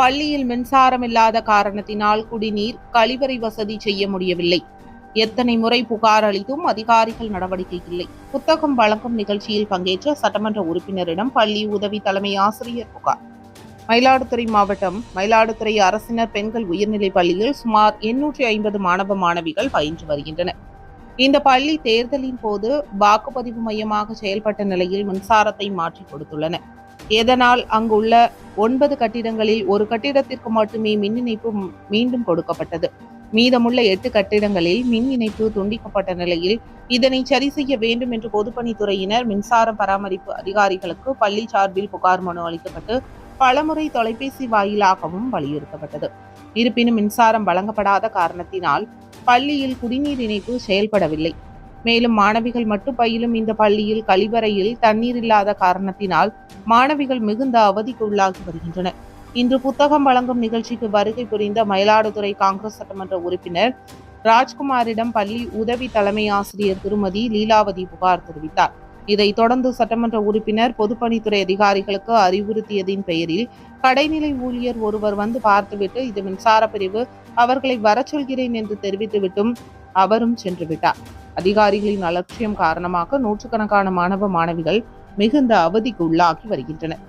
பள்ளியில் மின்சாரம் இல்லாத காரணத்தினால் குடிநீர் கழிவறை வசதி செய்ய முடியவில்லை. எத்தனை முறை புகார் அளித்தும் அதிகாரிகள் நடவடிக்கை இல்லை. புத்தகம் வழங்கும் நிகழ்ச்சியில் பங்கேற்ற சட்டமன்ற உறுப்பினரிடம் பள்ளி உதவி தலைமை ஆசிரியர் புகார். மயிலாடுதுறை மாவட்டம் மயிலாடுதுறை அரசினர் பெண்கள் உயர்நிலைப் பள்ளியில் சுமார் எண்ணூற்றி ஐம்பது மாணவ மாணவிகள் பயின்று வருகின்றனர். இந்த பள்ளி தேர்தலின் போது வாக்குப்பதிவு மையமாக செயல்பட்ட நிலையில் மின்சாரத்தை மாற்றி கொடுத்துள்ளனர். எதனால் அங்குள்ள ஒன்பது கட்டிடங்களில் ஒரு கட்டிடத்திற்கு மட்டுமே மின் இணைப்பு மீண்டும் கொடுக்கப்பட்டது. மீதமுள்ள எட்டு கட்டிடங்களில் மின் இணைப்பு துண்டிக்கப்பட்ட நிலையில் இதனை சரி செய்ய வேண்டும் என்று பொதுப்பணித்துறையினர் மின்சாரம் பராமரிப்பு அதிகாரிகளுக்கு பள்ளி சார்பில் புகார் மனு அளிக்கப்பட்டு பலமுறை தொலைபேசி வாயிலாகவும் வலியுறுத்தப்பட்டது. இருப்பினும் மின்சாரம் வழங்கப்படாத காரணத்தினால் பள்ளியில் குடிநீர் இணைப்பு செயல்படவில்லை. மேலும் மாணவிகள் மட்டும் பயிலும் இந்த பள்ளியில் கழிவறையில் தண்ணீர் இல்லாத காரணத்தினால் மாணவிகள் மிகுந்த அவதிக்கு உள்ளாகி வருகின்றனர் இன்று புத்தகம் வழங்கும் நிகழ்ச்சிக்கு வருகை புரிந்த மயிலாடுதுறை காங்கிரஸ் சட்டமன்ற உறுப்பினர் ராஜ்குமாரிடம் பள்ளி உதவி தலைமை ஆசிரியர் திருமதி லீலாவதி புகார் தெரிவித்தார். இதைத் தொடர்ந்து சட்டமன்ற உறுப்பினர் பொதுப்பணித்துறை அதிகாரிகளுக்கு அறிவுறுத்தியதின் பெயரில் கடைநிலை ஊழியர் ஒருவர் வந்து பார்த்துவிட்டு இது மின்சார பிரிவு அவர்களை வரச் சொல்கிறேன் என்று தெரிவித்துவிட்டும் அவரும் சென்று விட்டார் அதிகாரிகளின் அலட்சியம் காரணமாக நூற்றுக்கணக்கான மாணவ மாணவிகள் மிகுந்த அவதிக்கு உள்ளாகி வருகின்றனர்.